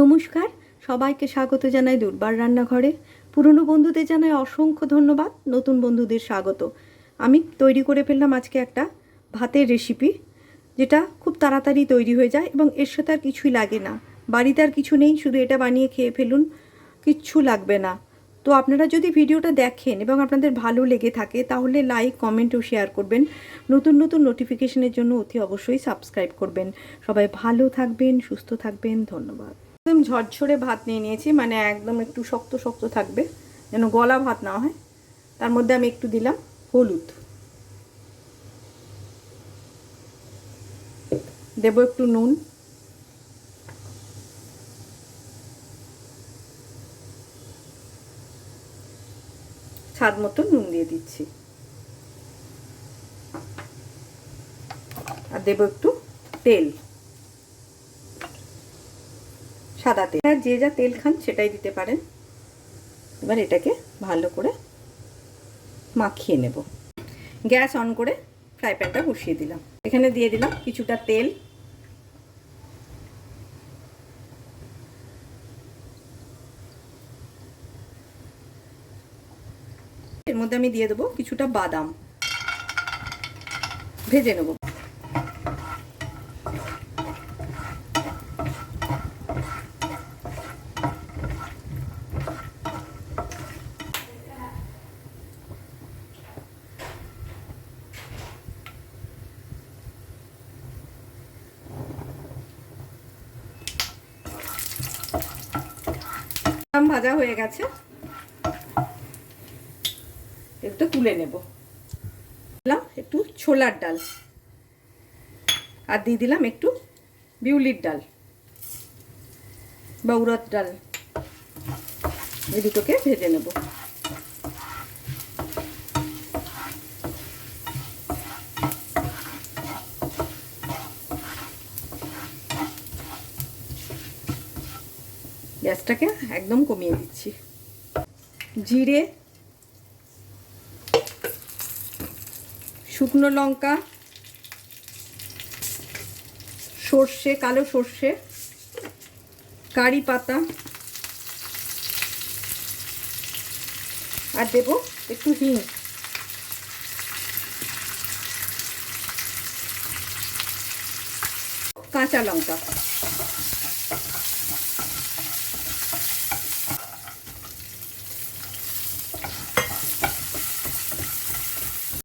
নমস্কার। সবাইকে স্বাগত জানাই দুর্বার রান্নাঘরে। পুরনো বন্ধুদের জানাই অসংখ্য ধন্যবাদ, নতুন বন্ধুদের স্বাগত। আমি তৈরি করে ফেললাম আজকে একটা ভাতের রেসিপি যেটা খুব তাড়াতাড়ি তৈরি হয়ে যায় এবং এর সাথে আর কিছুই লাগে না। বাড়িতে আর কিছু নেই, শুধু এটা বানিয়ে খেয়ে ফেলুন, কিচ্ছু লাগবে না। তো আপনারা যদি ভিডিওটা দেখেন এবং আপনাদের ভালো লেগে থাকে, তাহলে লাইক কমেন্ট ও শেয়ার করবেন। নতুন নতুন নোটিফিকেশনের জন্য অতি অবশ্যই সাবস্ক্রাইব করবেন। সবাই ভালো থাকবেন, সুস্থ থাকবেন, ধন্যবাদ। একদম ঝরঝরে ভাত নিয়ে নিয়েছি মানে একদম একটু শক্ত শক্ত থাকবে, যেন গলা ভাত না হয়। তার মধ্যে আমি একটু দিলাম হলুদ। দেবো একটু নুন। স্বাদ মতো নুন দিয়ে দিচ্ছি। আর দেব একটু তেল। সাদা তেল। আর যে যা তেল খান সেটাই দিতে পারেন। এবার এটাকে ভালো করে মাখিয়ে নেব। গ্যাস অন করে ফ্রাই প্যানটা বসিয়ে দিলাম। এখানে দিয়ে দিলাম কিছুটা তেল। এর মধ্যে আমি দিয়ে দেবো কিছুটা বাদাম। ভেজে নেব। ভাজা হয়ে গেছে। একটু তুলে নেব। দিলাম একটু ছোলার ডাল। আর দিয়ে দিলাম একটু বিউলির ডাল বা উড়দ ডাল। এই দুটোকে ভেজে নেব। গ্যাসটাকে একদম কমিয়ে দিচ্ছি। জিরে, শুকনো লঙ্কা, সর্ষে, কালো সর্ষে, কারি পাতা, আর দেব একটু হিং। কাঁচা লঙ্কা।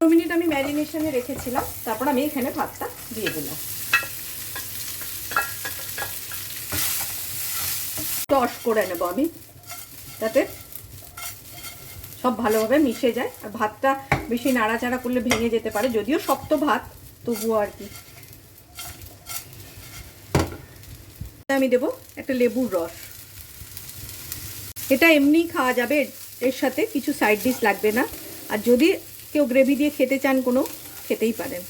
দু মিনিট আমি ম্যারিনেশনে রেখেছিলাম, তারপর আমি এখানে ভাতটা দিয়ে দিলাম। টস করে নেব আমি, যাতে সব ভালোভাবে মিশে যায়, আর ভাতটা বেশি নাড়াচাড়া করলে ভেঙে যেতে পারে, যদিও শক্ত ভাত, তবুও আর কি। আমি দেব একটা লেবুর রস। এটা এমনি খাওয়া যাবে, এর সাথে কিছু সাইড ডিশ লাগবে না। আর যদি কেউ গ্রেভি দিয়ে খেতে চান কোনো খেতেই পারেন।